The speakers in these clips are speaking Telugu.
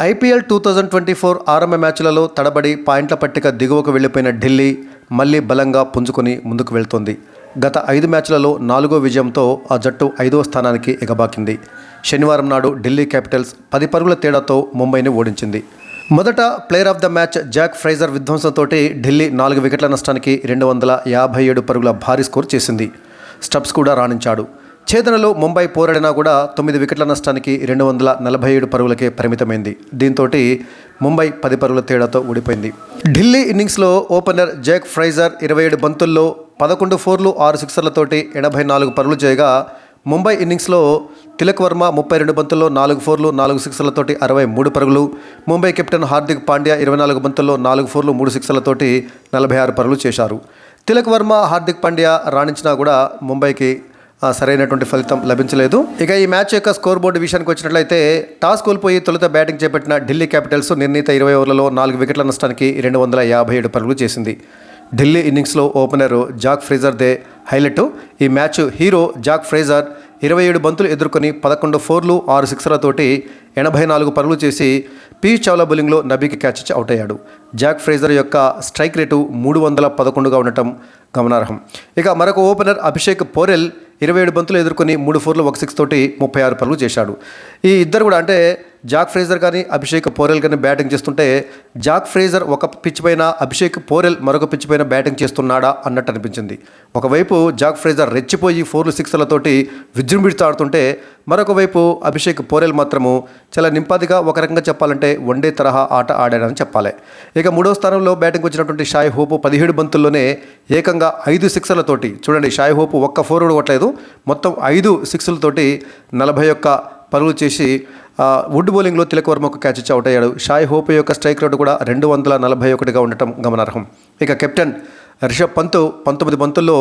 IPL two thousand twenty four ఆరంభ మ్యాచ్లలో తడబడి పాయింట్ల పట్టిక దిగువకు వెళ్ళిపోయిన ఢిల్లీ మళ్ళీ బలంగా పుంజుకొని ముందుకు వెళ్తోంది. గత ఐదు మ్యాచ్లలో నాలుగో విజయంతో ఆ జట్టు ఐదవ స్థానానికి ఎగబాకింది. శనివారం నాడు ఢిల్లీ క్యాపిటల్స్ పది పరుగుల తేడాతో ముంబైని ఓడించింది. మొదట player of the match Jake Fraser విధ్వంసంతోటి Delhi నాలుగు వికెట్ల నష్టానికి రెండు వందల యాభై ఏడు పరుగుల భారీ స్కోర్ చేసింది. స్టబ్స్ కూడా రాణించాడు. ఛేదనలో ముంబై పోరాడినా కూడా తొమ్మిది వికెట్ల నష్టానికి రెండు వందల నలభై ఏడు పరుగులకే పరిమితమైంది. దీంతో ముంబై పది పరుగుల తేడాతో ఓడిపోయింది ఢిల్లీ ఇన్నింగ్స్లో ఓపెనర్ జాక్ ఫ్రైజర్ ఇరవై ఏడు బంతుల్లో పదకొండు ఫోర్లు ఆరు సిక్సర్లతోటి ఎనభై నాలుగు పరుగులు చేయగా ముంబై ఇన్నింగ్స్లో తిలక్ వర్మ ముప్పై రెండు బంతుల్లో నాలుగు ఫోర్లు నాలుగు సిక్సర్లతోటి అరవై మూడు పరుగులు ముంబై కెప్టెన్ హార్దిక్ పాండ్యా ఇరవై నాలుగు బంతుల్లో నాలుగు ఫోర్లు మూడు సిక్సర్లతోటి నలభై ఆరు పరుగులు చేశారు. తిలక్ వర్మ హార్దిక్ పాండ్యా రాణించినా కూడా ముంబైకి సరైనటువంటి ఫలితం లభించలేదు. ఇక ఈ మ్యాచ్ యొక్క స్కోర్ బోర్డు విషయానికి వచ్చినట్లయితే టాస్ కోల్పోయి తొలుత బ్యాటింగ్ చేపట్టిన ఢిల్లీ క్యాపిటల్స్ నిర్ణీత ఇరవై ఓవర్లలో నాలుగు వికెట్ల నష్టానికి రెండు వందల యాభై ఏడు పరుగులు చేసింది. ఢిల్లీ ఇన్నింగ్స్లో ఓపెనర్ జాక్ ఫ్రేజర్ దే హైలైట్. ఈ మ్యాచ్ హీరో జాక్ ఫ్రేజర్ ఇరవై ఏడు బంతులు ఎదుర్కొని పదకొండు ఫోర్లు ఆరు సిక్సర్లతోటి ఎనభై నాలుగు పరుగులు చేసి పీ చావ్లా బౌలింగ్లో నబీకి క్యాచ్ ఇచ్చి అవుట్ అయ్యాడు. జాక్ ఫ్రేజర్ యొక్క స్ట్రైక్ రేటు మూడు వందల పదకొండుగా ఉండటం గమనార్హం. ఇక మరొక ఓపెనర్ అభిషేక్ పోరెల్ ఇరవై ఏడు బంతులు ఎదుర్కొని మూడు ఫోర్లు ఒక సిక్స్ తోటి ముప్పై ఆరు పరుగులు చేశాడు. ఈ ఇద్దరు కూడా అంటే జాక్ ఫ్రేజర్ కానీ అభిషేక్ పోరెల్ కానీ బ్యాటింగ్ చేస్తుంటే జాక్ ఫ్రేజర్ ఒక పిచ్ పైన అభిషేక్ పోరెల్ మరొక పిచ్ పైన బ్యాటింగ్ చేస్తున్నాడా అన్నట్టు అనిపించింది. ఒకవైపు జాక్ ఫ్రేజర్ రెచ్చిపోయి ఫోర్లు సిక్స్లతోటి విజృంభిస్తాడుతుంటే ఆడుతుంటే మరొక వైపు అభిషేక్ పోరెల్ మాత్రము చాలా నింపాదిగా ఒక రకంగా చెప్పాలంటే వన్డే తరహా ఆట ఆడాడని చెప్పాలి. ఇక మూడో స్థానంలో బ్యాటింగ్ వచ్చినటువంటి షాయ్ హోపు పదిహేడు బంతుల్లోనే ఏకంగా ఐదు సిక్స్లతోటి చూడండి షాయ్ హోపు ఒక్క ఫోర్ కూడా కొట్టలేదు మొత్తం ఐదు సిక్స్లతోటి నలభై ఒక్క పరుగులు చేసి వుడ్ బౌలింగ్లో తిలక్ వర్మ ఒక క్యాచ్ ఇచ్చి అవుట్ అయ్యాడు. షాయ్ హోప్ యొక్క స్ట్రైక్ రేటు కూడా రెండు వందల నలభై ఒకటిగా ఉండటం గమనార్హం. ఇక కెప్టెన్ రిషబ్ పంత్ పంతొమ్మిది బంతుల్లో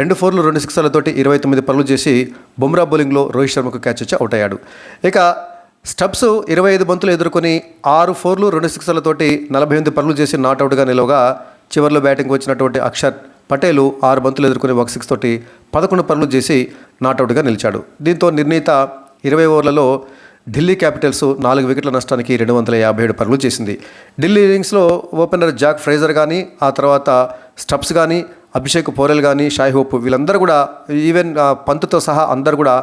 రెండు ఫోర్లు రెండు సిక్సర్లతోటి ఇరవై తొమ్మిది పనులు చేసి బుమ్రా బౌలింగ్లో రోహిత్ శర్మకు క్యాచ్ ఇచ్చి అవుట్ అయ్యాడు. ఇక స్టబ్స్ ఇరవై ఐదు బంతులు ఎదుర్కొని ఆరు ఫోర్లు రెండు సిక్సర్లతోటి నలభై ఎనిమిది పనులు చేసి నాట్అవుట్గా నిలవగా చివరిలో బ్యాటింగ్ వచ్చినటువంటి అక్షర్ పటేలు ఆరు బంతులు ఎదుర్కొని ఒక సిక్స్ తోటి పదకొండు పనులు చేసి నాట్అవుట్గా నిలిచాడు. దీంతో నిర్ణీత ఇరవై ఓవర్లలో ఢిల్లీ క్యాపిటల్స్ నాలుగు వికెట్ల నష్టానికి రెండు వందల యాభై ఏడు పరుగులు చేసింది. ఢిల్లీ ఇన్నింగ్స్లో ఓపెనర్ జాక్ ఫ్రేజర్ కానీ ఆ తర్వాత స్టబ్స్ కానీ అభిషేక్ పోరెల్ కానీ షాయ్ హోప్ వీళ్ళందరూ కూడా ఈవెన్ పంత్తో సహా అందరూ కూడా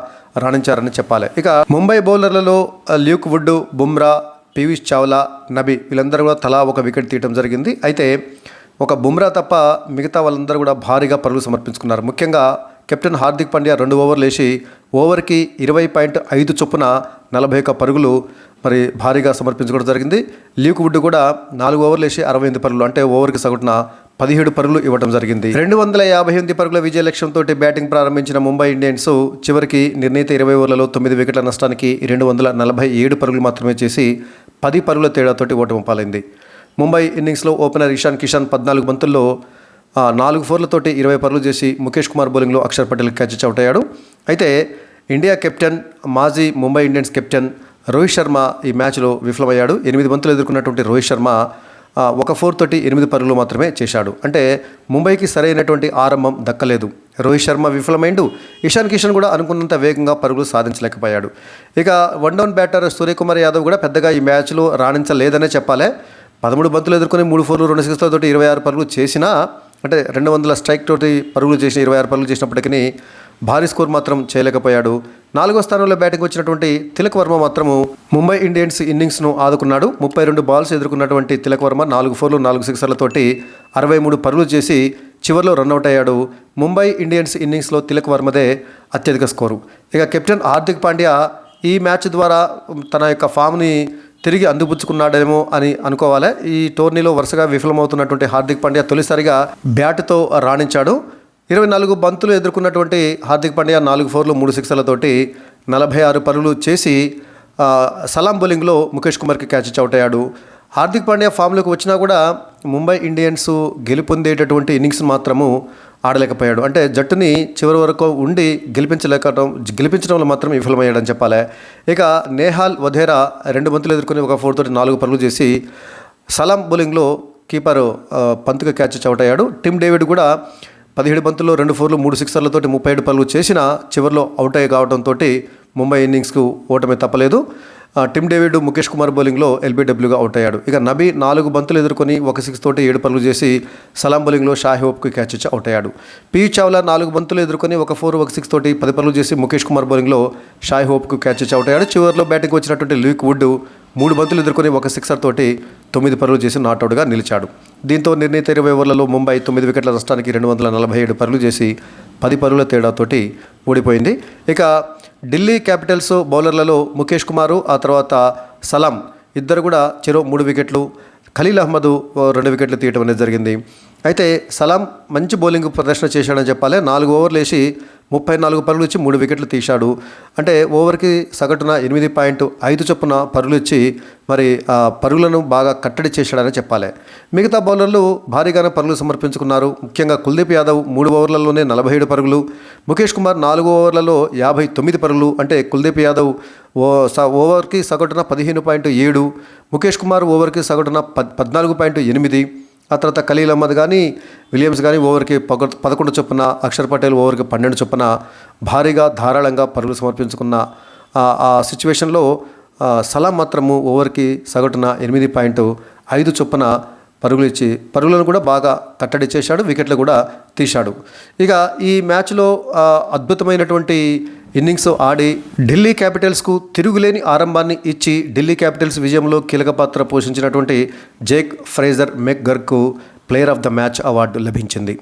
రాణించారని చెప్పాలి. ఇక ముంబై బౌలర్లలో ల్యూక్ వుడ్ బుమ్రా పీయూష్ చావ్లా నబీ వీళ్ళందరూ కూడా తలా ఒక వికెట్ తీయడం జరిగింది. అయితే ఒక బుమ్రా తప్ప మిగతా వాళ్ళందరూ కూడా భారీగా పరుగులు సమర్పించుకున్నారు. ముఖ్యంగా కెప్టెన్ హార్దిక్ పాండ్యా రెండు ఓవర్లు వేసి ఓవర్కి ఇరవై పాయింట్ ఐదు చొప్పున నలభై ఒక్క పరుగులు మరి భారీగా సమర్పించుకోవడం జరిగింది. లీక్ వుడ్ కూడా నాలుగు ఓవర్లు వేసి అరవై ఎనిమిది పరుగులు అంటే ఓవర్కి సగటున పదిహేడు పరుగులు ఇవ్వడం జరిగింది. రెండు వందల యాభై ఎనిమిది పరుగుల విజయ లక్ష్యంతో బ్యాటింగ్ ప్రారంభించిన ముంబై ఇండియన్స్ చివరికి నిర్ణీత ఇరవై ఓవర్లలో తొమ్మిది వికెట్ల నష్టానికి రెండు వందల నలభై ఏడు పరుగులు మాత్రమే చేసి పది పరుగుల తేడాతోటి ఓటమి పాలైంది. ముంబై ఇన్నింగ్స్లో ఓపెనర్ ఇషాన్ కిషాన్ పద్నాలుగు బంతుల్లో నాలుగు ఫోర్లతోటి ఇరవై పరుగులు చేసి ముఖేష్ కుమార్ బౌలింగ్లో అక్షర్ పటేల్ క్యాచ్ అవుట్ అయ్యాడు అయితే ఇండియా కెప్టెన్ మాజీ ముంబై ఇండియన్స్ కెప్టెన్ రోహిత్ శర్మ ఈ మ్యాచ్లో విఫలమయ్యాడు. ఎనిమిది బంతులు ఎదుర్కొన్నటువంటి రోహిత్ శర్మ ఒక ఫోర్ తోటి ఎనిమిది పరుగులు మాత్రమే చేశాడు. అంటే ముంబైకి సరైనటువంటి ఆరంభం దక్కలేదు. రోహిత్ శర్మ విఫలమైండు. ఇషాన్ కిషన్ కూడా అనుకున్నంత వేగంగా పరుగులు సాధించలేకపోయాడు. ఇక one down batter Suryakumar Yadav కూడా పెద్దగా ఈ మ్యాచ్లో రాణించలేదనే చెప్పాలి. పదమూడు బంతులు ఎదుర్కొని మూడు ఫోర్లు రెండు సిక్స్తో తోటి ఇరవై ఆరు పరుగులు చేసినా అంటే రెండు వందల స్ట్రైక్ తోటి పరుగులు చేసిన ఇరవై ఆరు పరుగులు చేసినప్పటికీ భారీ స్కోర్ మాత్రం చేయలేకపోయాడు. నాలుగో స్థానంలో బ్యాటింగ్ వచ్చినటువంటి తిలక్ వర్మ మాత్రము ముంబై ఇండియన్స్ ఇన్నింగ్స్ను ఆదుకున్నాడు. ముప్పై రెండు బాల్స్ ఎదుర్కొన్నటువంటి తిలక్ వర్మ నాలుగు ఫోర్లు నాలుగు సిక్సర్లతోటి అరవై మూడు పరుగులు చేసి చివరిలో రన్అట్ అయ్యాడు. ముంబై ఇండియన్స్ ఇన్నింగ్స్లో తిలక్ వర్మదే అత్యధిక స్కోరు. ఇక కెప్టెన్ హార్దిక్ పాండ్యా ఈ మ్యాచ్ ద్వారా తన యొక్క ఫామ్ని తిరిగి అందిపుచ్చుకున్నాడేమో అని అనుకోవాలి. ఈ టోర్నీలో వరుసగా విఫలమవుతున్నటువంటి హార్దిక్ పాండ్యా తొలిసారిగా బ్యాట్తో రాణించాడు. ఇరవై నాలుగు బంతులు ఎదుర్కొన్నటువంటి హార్దిక్ పాండ్యా నాలుగు ఫోర్లు మూడు సిక్స్లతోటి నలభై ఆరు పరుగులు చేసి సలాం బౌలింగ్లో ముఖేష్ కుమార్కి క్యాచ్ అవుట్ అయ్యాడు హార్దిక్ పాండ్యా ఫామ్లోకి వచ్చినా కూడా ముంబై ఇండియన్స్ గెలుపొందేటటువంటి ఇన్నింగ్స్ మాత్రము ఆడలేకపోయాడు. అంటే జట్టుని చివరి వరకు ఉండి గెలిపించలేకటం గెలిపించడంలో మాత్రం విఫలమయ్యాడని చెప్పాలి. ఇక నేహాల్ వధేరా రెండు బంతులు ఎదుర్కొని ఒక ఫోర్ తోటి నాలుగు పరుగులు చేసి సలాం బౌలింగ్లో కీపర్ ఆ, క్యాచ్ అవుట్ అయ్యాడు టిమ్ డేవిడ్ కూడా పదిహేడు బంతుల్లో రెండు ఫోర్లు మూడు సిక్సర్లతోటి ముప్పై ఏడు పరుగులు చేసినా చివరిలో అవుట్ అయ్యి కావడంతో ముంబై ఇన్నింగ్స్కు ఓటమి తప్పలేదు. టిమ్ డేవిడ్ ముఖేష్ కుమార్ బౌలింగ్లో ఎల్బీడబ్ల్యూగా అవుట్ అయ్యాడు. ఇక నబీ నాలుగు బంతులు ఎదుర్కొని ఒక సిక్స్ తోటి ఏడు పరుగులు చేసి సలాం బౌలింగ్లో షాహి హోప్కి క్యాచ్ ఇచ్చి అవుట్ అయ్యాడు. పి చావ్లా నాలుగు బంతులు ఎదుర్కొని ఒక ఫోర్ ఒక సిక్స్ తోటి పది పరుగులు చేసి ముఖేష్ కుమార్ బౌలింగ్లో షాహి హోప్కు క్యాచ్ ఇచ్చి అవుట్ అయ్యాడు. చివరిలో బ్యాటింగ్ వచ్చినటువంటి లీక్ వుడ్ మూడు బంతులు ఎదుర్కొని ఒక సిక్సర్ తోటి తొమ్మిది పరుగులు చేసి నాట్అవుట్గా నిలిచాడు. దీంతో నిర్ణీత ఇరవై ఓవర్లలో ముంబై తొమ్మిది వికెట్ల నష్టానికి రెండు వందల నలభై ఏడు పరుగులు చేసి పది పరుగుల తేడాతోటి ఓడిపోయింది. ఇక ఢిల్లీ క్యాపిటల్స్ బౌలర్లలో ముఖేష్ కుమారు ఆ తర్వాత సలాం. ఇద్దరు కూడా చెరో మూడు వికెట్లు. ఖలీల్ అహ్మద్ ఓ రెండు వికెట్లు తీయటం అనేది జరిగింది. అయితే సలాం మంచి బౌలింగ్ ప్రదర్శన చేశాడని చెప్పాలి. నాలుగు ఓవర్లు వేసి ముప్పై నాలుగు పరుగులు ఇచ్చి మూడు వికెట్లు తీశాడు. అంటే ఓవర్కి సగటున ఎనిమిది పాయింట్ ఐదు చొప్పున పరుగులు ఇచ్చి మరి ఆ పరుగులను బాగా కట్టడి చేశాడని చెప్పాలి. మిగతా బౌలర్లు భారీగానే పరుగులు సమర్పించుకున్నారు. ముఖ్యంగా కుల్దీప్ యాదవ్ మూడు ఓవర్లలోనే నలభై ఏడు పరుగులు ముఖేష్ కుమార్ నాలుగు ఓవర్లలో యాభై తొమ్మిది పరుగులు అంటే కుల్దీప్ యాదవ్ ఓ స ఓవర్కి సగటున పదిహేను పాయింట్ ఏడు ముఖేష్ కుమార్ ఓవర్కి సగటున పద్ పద్నాలుగు పాయింట్ ఎనిమిది ఆ తర్వాత ఖలీల్ అహ్మద్ కానీ విలియమ్స్ కానీ ఓవర్కి పగ పదకొండు చొప్పున అక్షర్ పటేల్ ఓవర్కి పన్నెండు చొప్పున భారీగా ధారాళంగా పరుగులు సమర్పించుకున్న ఆ- సిచ్యువేషన్లో సలాం మాత్రము ఓవర్కి సగటున ఎనిమిది పాయింట్ ఐదు చొప్పున పరుగులు ఇచ్చి పరుగులను కూడా బాగా కట్టడి చేశాడు వికెట్లు కూడా తీశాడు. ఇక ఈ మ్యాచ్లో అద్భుతమైనటువంటి ఇన్నింగ్స్ ఆడి ఢిల్లీ క్యాపిటల్స్కు తిరుగులేని ఆరంభాన్ని ఇచ్చి ఢిల్లీ క్యాపిటల్స్ విజయంలో కీలక పాత్ర పోషించినటువంటి Jake Fraser మెక్గర్కు player of the match award లభించింది.